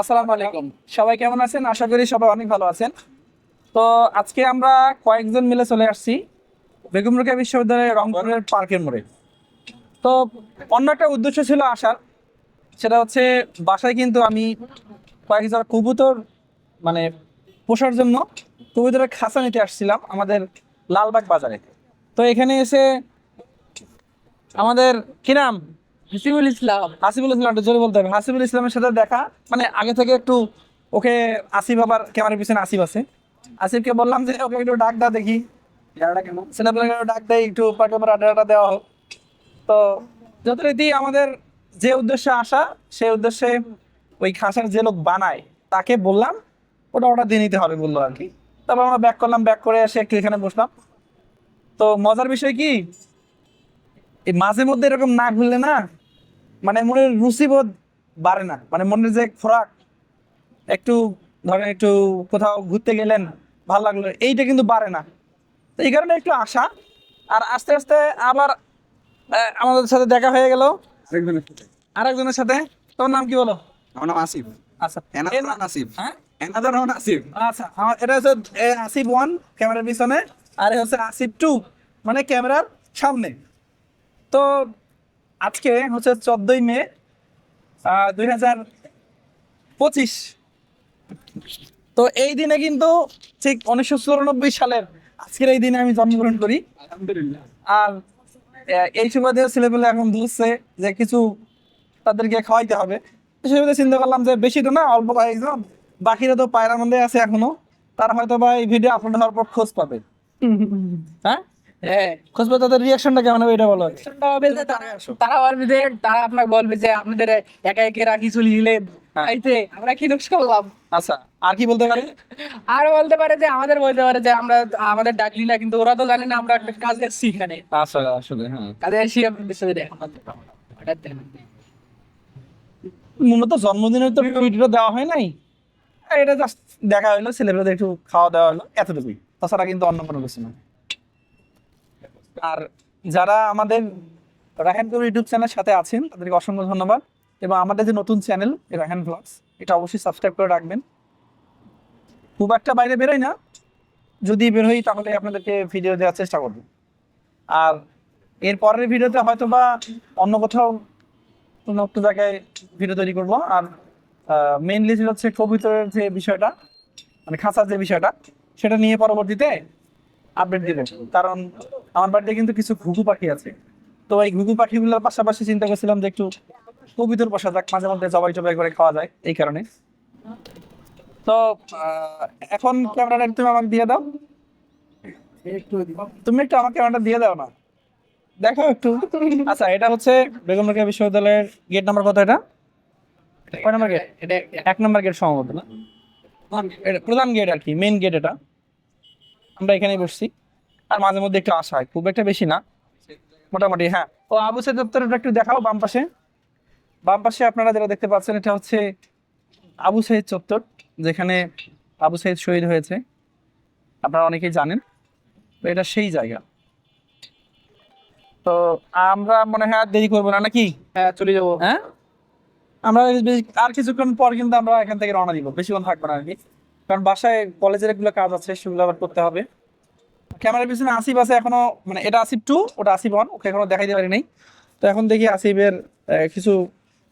আসসালামু আলাইকুম। সবাই কেমন আছেন? আশা করি সবাই অনেক ভালো আছেন। তো আজকে আমরা কয়েকজন মিলে চলে আসছি বেগম রোকেয়া বিশ্ববিদ্যালয়ের রংপুরের পার্কের মোড়ে। তো অন্য একটা উদ্দেশ্য ছিল আসার। সেটা হচ্ছে বাসায় কিন্তু আমি কয়েকজন কবুতর মানে পোষার জন্য কবুতরের খাঁচা নিতে আসছিলাম আমাদের লালবাগ বাজারে। তো এখানে এসে আমাদের কি নাম? হাসিবুল ইসলাম। হাসিবুল ইসলাম একটু জোরে বলতে হবে। হাসিবুল ইসলামের সাথে দেখা। মানে আগে থেকে একটু ওকে আসিফ আবার ক্যামেরার পিছনে আসিফ আছে। আসিফকে বললাম যে ওকে একটু ডাক দাও দেখি। ডাক দেয় একটু আড্ডা আড্ডা দেওয়া হোক। তো যথারীতি আমাদের যে উদ্দেশ্যে আসা সেই উদ্দেশ্যে ওই খাসার যে লোক বানায় তাকে বললাম ওটা অর্ডার দিয়ে নিতে হবে বলল আর কি। তারপর আমরা ব্যাক করলাম ব্যাক করে এসে একটু এখানে বসলাম। তো মজার বিষয় কি এই মাঝে মধ্যে এরকম না ঘুরলে না মানে মনের রুচিবোধ বাড়ে না। মানে মনের যে খোরাক একটু ধরেন একটু কোথাও ঘুরতে গেলেন ভালো লাগল এইটা কিন্তু বাড়ে না। তো এই কারণে একটু আশা আর আস্তে আস্তে আবার আমাদের সাথে দেখা হয়ে গেল। আরেকজনের সাথে। তোর নাম কি বলো? আমার নাম আসিফ। আচ্ছা। আসিফ। হ্যাঁ? এনাদের নাম আসিফ। আচ্ছা আমার এটা হচ্ছে এ, আসিফ ওয়ান ক্যামেরার পিছনে। আর হচ্ছে আসিফ টু মানে ক্যামেরার সামনে। তো আজকে হচ্ছে চোদ্দই মে দুই হাজার পঁচিশ। তো এই দিনে কিন্তু ঠিক উনিশশো চুরানব্বই সালের আজকের এই দিনে আমি জন্মগ্রহণ করি। আর এই সুবাদে ছেলেপেলে এখন বুঝছে যে কিছু তাদেরকে খাওয়াইতে হবে। সেভাবে চিন্তা করলাম যে বেশি তো না অল্প কয়েকজন। বাকিরা তো পায়রা মধ্যে আছে এখনও। তারা হয়তো বা এই ভিডিও আপলোড হওয়ার পর খোঁজ পাবে। হ্যাঁ? হ্যাঁ। তাদের রিয়াকশনটা কেমন হবে এটা বলো? তারা বলবে যে তারা- তারা বলবে যে তারা আপনাকে বলবে যে আপনাদের একা একে রাখি চলে দিলেন হ্যাঁ। আমরা কি দোষ করলাম? আচ্ছা আর কি বলতে পারে? আর বলতে পারে যে আমাদের বলতে পারে যে আমরা আমাদের ডাকলি না কিন্তু ওরা তো জানে না আমরা একটা কাজে এসেছি এখানে। আসলে আসলে হ্যাঁ। কাজে মূলত জন্মদিনের তো দেওয়া হয় নাই। আর এটা জাস্ট দেখা হলো ছেলেপেলেদের একটু খাওয়া দাওয়া হলো এতটুকুই। তাছাড়া কিন্তু অন্য কোনো কিছু না। আর যারা আমাদের রাহেন কবির ইউটিউব চ্যানেলের সাথে আছেন, তাদেরকে অসংখ্য ধন্যবাদ। এবং আমাদের যে নতুন চ্যানেল রাহেন ব্লগস, এটা অবশ্যই সাবস্ক্রাইব করে রাখবেন। খুব একটা বাইরে বেরোই না। যদি বেরোই, তাহলে আপনাদেরকে ভিডিও দেওয়ার চেষ্টা করব। আর এর পরের ভিডিওতে হয়তো বা অন্য কোথাও কোনো একটা জায়গায় ভিডিও তৈরি করব। আর মেইনলি হচ্ছে কবুতরের যে বিষয়টা মানে খাঁচার যে বিষয়টা, সেটা নিয়ে পরবর্তীতে আপডেট দিবেন। কারণ আমার বাড়িতে কিন্তু কিছু ঘুঘু পাখি আছে। তো এই ঘুঘু পাখিগুলোর পাশাপাশি চিন্তা করছিলাম যে একটু কবিতর বসা যাক মাঝে মধ্যে জবাই টবাই করে খাওয়া যায় এই কারণে। তো এখন ক্যামেরাটা তুমি আমাকে দিয়ে দাও। তুমি একটু আমার ক্যামেরাটা দিয়ে দাও না। দেখো একটু। আচ্ছা এটা হচ্ছে বেগম রোকেয়া বিশ্ববিদ্যালয়ের গেট নাম্বার কত এটা? কয় নাম্বার গেট এটা এক নম্বর গেট সম্ভবত না? প্রধান গেট আর কি মেইন গেট এটা। আমরা এখানেই বসছি। আর মাঝে মধ্যে একটু আসা হয়। খুব একটা বেশি না। মোটামুটি হ্যাঁ। ও আবু সাইদ দপ্তরটা একটু দেখাও বাম পাশে। বাম পাশে আপনারা যেটা দেখতে পাচ্ছেন এটা হচ্ছে আবু সাইদ চত্বর যেখানে আবু সাইদ শহীদ হয়েছে। আপনারা অনেকেই জানেন। তো এটা সেই জায়গা। তো আমরা মনে হয় আর দেরি করব না নাকি? হ্যাঁ চলে যাব। হ্যাঁ? আমরা আর কিছুক্ষণ পর কিন্তু আমরা এখান থেকে রওনা দিব। বেশিক্ষণ থাকব না আর কি। কারণ বাসায় কলেজের এগুলো কাজ আছে সেগুলো আবার করতে হবে। ক্যামেরার পিছনে আসিফ আছে এখনও মানে এটা আসিফ টু ওটা আসিফ ওয়ান ওকে এখনও দেখাইতে পারি নাই তো এখন দেখি আসিফের আহ, কিছু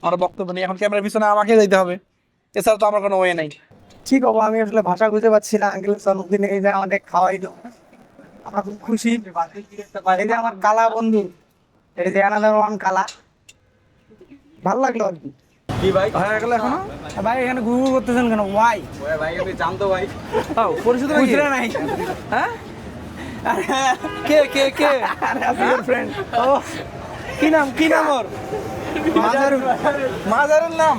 আমার বক্তব্য নেই এখন ক্যামেরার পিছনে আমাকে যেতে হবে। এছাড়া তো আমার কোনো ওয়ে নাই। ঠিক হব আমি আসলে ভাষা বুঝতে পারছি না। আঙ্কেলের জন্মদিনে এই যে আমাদের খাওয়াই খাওয়াইলো আমরা খুব খুশি। এই যে আমার কালা বন্ধু এই যে আনাদার ওয়ান কালা। ভালো লাগল আর কি। কি ভাই? হয়ে গেল এখনও? ভাই এখানে করতেছেন কেন? ওয়াই ভাই আমি জানতো ভাই। পরিচিত? নাই। হ্যাঁ? কে কে কে? ফ্রেন্ড ও কি নাম কি নাম ওর? মাজারুল। মাজারের নাম?